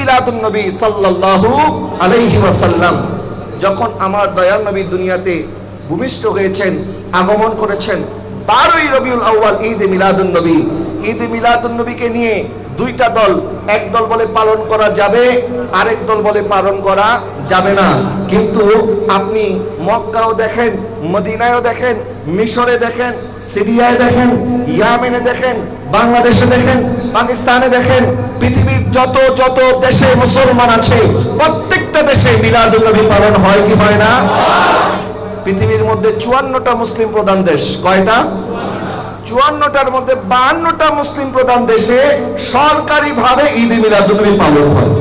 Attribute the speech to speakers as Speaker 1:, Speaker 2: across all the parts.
Speaker 1: মিলাদুন নবী সাল্লাল্লাহু আলাইহি ওয়াসাল্লাম যখন আমার দয়াল নবী দুনিয়াতে ভূমিষ্ঠ হয়েছেন, আগমন করেছেন, বারোই রবিউল আউয়াল ঈদ মিলাদুন নবী ঈদ মিলাদুন নবীকে নিয়ে দুইটা দল, এক দল বলে পালন করা যাবে, আরেক দল বলে পালন করা যাবে না। কিন্তু আপনি মক্কাও দেখেন মদিনায়ও দেখেন, মিশরে দেখেন, সিরিয়ায় দেখেন, ইয়ামেনে দেখেন, বাংলাদেশে দেখেন, পাকিস্তানে দেখেন, পৃথিবীর যত যত দেশে মুসলমান আছে, প্রত্যেকটা দেশে মিলাদুল পালন হয় কি হয় না? পৃথিবীর মধ্যে চুয়ান্নটা মুসলিম প্রধান দেশ, কয়টা? চুয়ান্নটার মধ্যে বাহান্নটা মুসলিম প্রধান দেশে সরকারিভাবে ঈদ মিলাদুলনবী পালন হয়।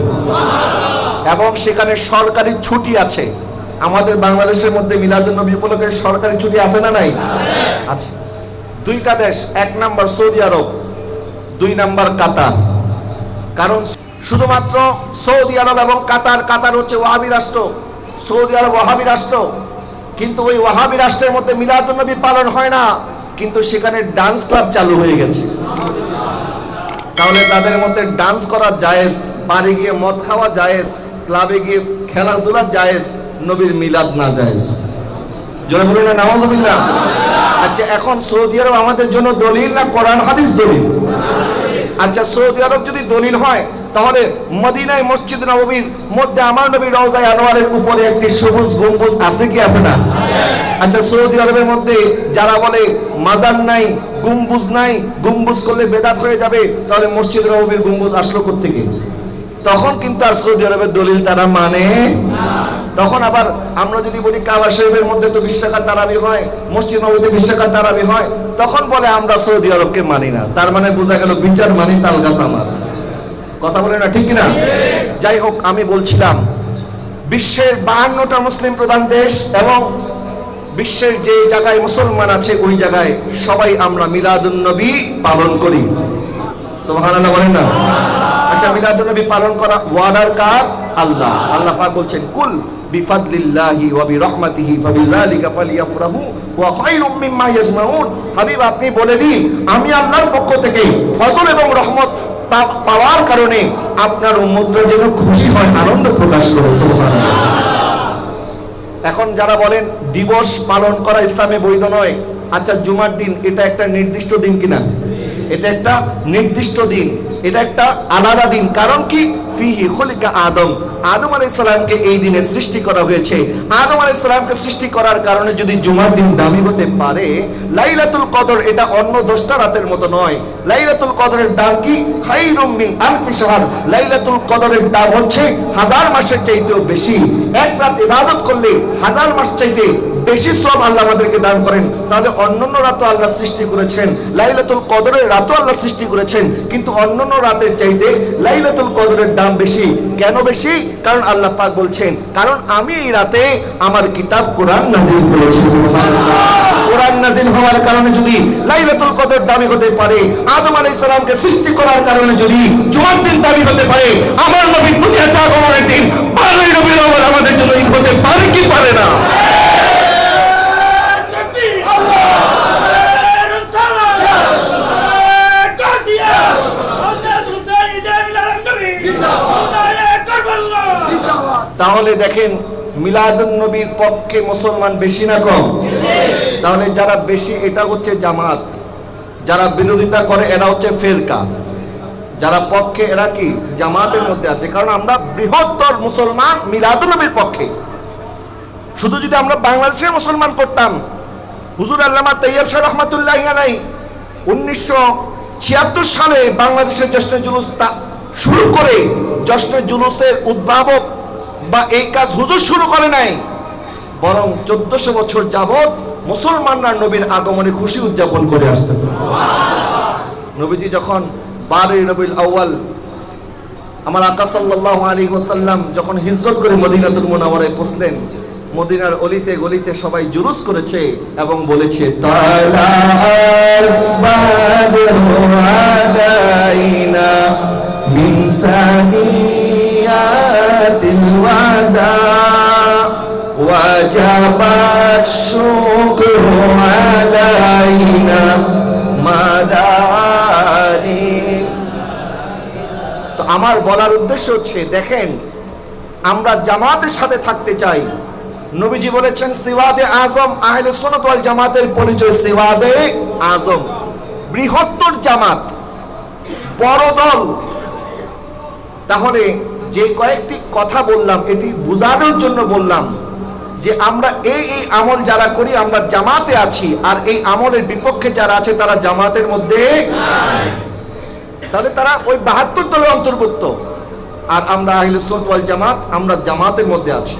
Speaker 1: এবং সেখানে সরকারি ছুটি আছে। আমাদের বাংলাদেশের মধ্যে মিলাদুলনবী উপলক্ষে সরকারি ছুটি আছে না নাই? আছে। দুইটা দেশ এক নাম্বার সৌদি আরব দুই নাম্বার কাতার। কারণ শুধুমাত্র সৌদি আরব এবং কাতার কাতার হচ্ছে ওয়াহাবি রাষ্ট্র। সৌদি আরব ওয়াহাবি রাষ্ট্র। কিন্তু ওই ওয়াহাবি রাষ্ট্রের মধ্যে মিলাদুলনবী পালন হয় না কিন্তু সেখানে ডান্স ক্লাব চালু হয়ে গেছে। তাহলে তাদের মধ্যে ডান্স করা জায়েজ বাড়ি গিয়ে মদ খাওয়া জায়েজ ক্লাবে গিয়ে খেলাধুলা জায়েজ। নবীর মিলাদ না যায় জোরে বলুন না নামাজুবিল্লাহ আচ্ছা এখন সৌদি আরব আমাদের জন্য দলিল না কোরআন, হাদিস দলিল? আচ্ছা সৌদি আরব যদি দলিল হয়, তাহলে মদিনায় মসজিদ নববীর মধ্যে আমার নবী রওজায় আনোয়ারের উপরে একটি সবুজ গম্বুজ আছে কি আছে না? আচ্ছা সৌদি আরবের মধ্যে যারা বলে মাজার নাই, গম্বুজ নাই, গম্বুজ করলে বেদাত হয়ে যাবে, তাহলে মসজিদ নববীর গম্বুজ আসলো থেকে তখন কিন্তু আর সৌদি আরবের দলিল তারা মানে তখন আবার আমরা যদি বলি কাবা শরীফের মধ্যে তো বিশ্বকার তারাবি হয়, মসজিদ নবীতে বিশ্বকার তারাবি হয়, তখন বলে আমরা সৌদি আরবকে মানি না। তার মানে বোঝা গেল বিচার মানি তাল গাছ আমার। কথা বলে না ঠিক না যাই হোক, আমি বলছিলাম, বিশ্বের বাহান্নটা মুসলিম প্রধান দেশ এবং বিশ্বের যে জায়গায় মুসলমান আছে, ওই জায়গায় সবাই আমরা মিলাদুন নবী পালন করি। সুবহানাল্লাহ বলেন না? আচ্ছা পালন করা ওয়াদার কার? আল্লাহ। আল্লাহ পাক বলছেন, কুল বিফাদলিল্লাহি ওয়া বিরহমাতিহি ফাবিযালিকা ফালিয়াফরাহু ওয়া খায়রুম মিম্মা ইয়াজমাউন। হাবিব, আপনি বলে দিন, আমি আল্লাহর পক্ষ থেকে ফজল এবং রহমত পাওয়ার কারণে আপনার উম্মতরা যেন খুশি হয়, আনন্দ প্রকাশ করে এখন যারা বলেন, দিবস পালন করা ইসলামে বৈধ নয়। আচ্ছা জুমার দিন, এটা একটা নির্দিষ্ট দিন কিনা? এটা একটা নির্দিষ্ট দিন, এটা একটা আলাদা দিন। কারণ কি? ফিহি খলিকা আদম। আদম সালামকে এই দিনে সৃষ্টি করা হয়েছে। আদম আলাইহিস সালামকে সৃষ্টি করার কারণে যদি জুমার দিন দামি হতে পারে, লাইলাতুল কদর এটা অন্য দশটা রাতের মতো নয়। লাইলাতুল কদরের দাম কি? খাইরুম মিন আলফি শাহর। লাইলাতুল কদরের দাম হচ্ছে হাজার মাসের চাইতেও বেশি। এক রাত ইবাদত করলে হাজার মাস চাইতে বেশি সব আল্লাহ আমাদেরকে দান করেন। তাহলে অন্যান্য রাতও আল্লাহ সৃষ্টি করেছেন। লাইলাতুল কদরের রাতও আল্লাহ সৃষ্টি করেছেন। কিন্তু অন্যান্য রাতের চাইতে লাইলাতুল কদরের দাম বেশি। কেন বেশি? কারণ আল্লাহ পাক বলছেন, কারণ আমি এই রাতে আমার কিতাব কোরআন নাজিল করেছি। কোরআন নাজিল হওয়ার কারণে যদি লাইলাতুল কদর দামি হতে পারে, আদম আলাইহিস সালামকে সৃষ্টি করার কারণে যদি জুমার দিন দামি হতে পারে, আমার নবীর দুনিয়াতে আগমনের দিন বারোই রবিউল আমাদের জন্য ঈদ হতে পারে কি পারে না তাহলে দেখেন মিলাদুন নবীর পক্ষে মুসলমান বেশি না কম? তাহলে যারা বেশি, এটা হচ্ছে জামাত। যারা বিরোধিতা করে, এরা হচ্ছে ফেরকা। যারা পক্ষে, এরা কি? জামাতের মধ্যে আছে। কারণ আমরা বৃহত্তর মুসলমান মিলাদুন নবীর পক্ষে। শুধু যদি আমরা বাংলাদেশে মুসলমান করতাম হুজুর আল্লামা তৈয়ব শাহ রহমতুল্লাহ আলাই উনিশশো ছিয়াত্তর সালে বাংলাদেশের জশ্নে জুলুস শুরু করে জশ্নে জুলুসের উদ্ভাবক বা এই কাজ হুজুর শুরু করে নাই। বরং চোদ্দশো বছর যাবৎ মুসলমানরা নবীর আগমনে খুশি উদযাপন করে আসতেছে। নবীজি যখন বারোই রবিউল আউয়াল আমার আকা সাল্লাল্লাহু আলাইহি ওয়াসাল্লাম যখন হিজরত করে মদিনাতুল মুনাওয়ারায় পৌঁছলেন, মদিনার অলিতে গলিতে সবাই জুলুস করেছে এবং বলেছে তালাল বাদরু আলাইনা মিন সানিয়াতিল ওয়াদা وجب الشكر علينا مداني তো আমার বলার উদ্দেশ্য হচ্ছে দেখেন আমরা জামাতের সাথে থাকতে চাই নবীজি বলেছেন সিওয়াদে আজম আহলে সুন্নাত ওয়াল জামাতের পরিচয় সিওয়াদে আজম বৃহত্তর জামাত বড় দল তাহলে যে কয়েকটি কথা বললাম, এটি বোঝানোর জন্য বললাম যে আমরা এই এই আমল যারা করি, আমরা জামাতে আছি, আর এই আমলের বিপক্ষে যারা আছে, তারা জামাতের মধ্যে তাহলে তারা ওই বাহাত্তর দলের অন্তর্ভুক্ত। আর আমরা আহিল সোল জামাত, আমরা জামাতের মধ্যে আছি।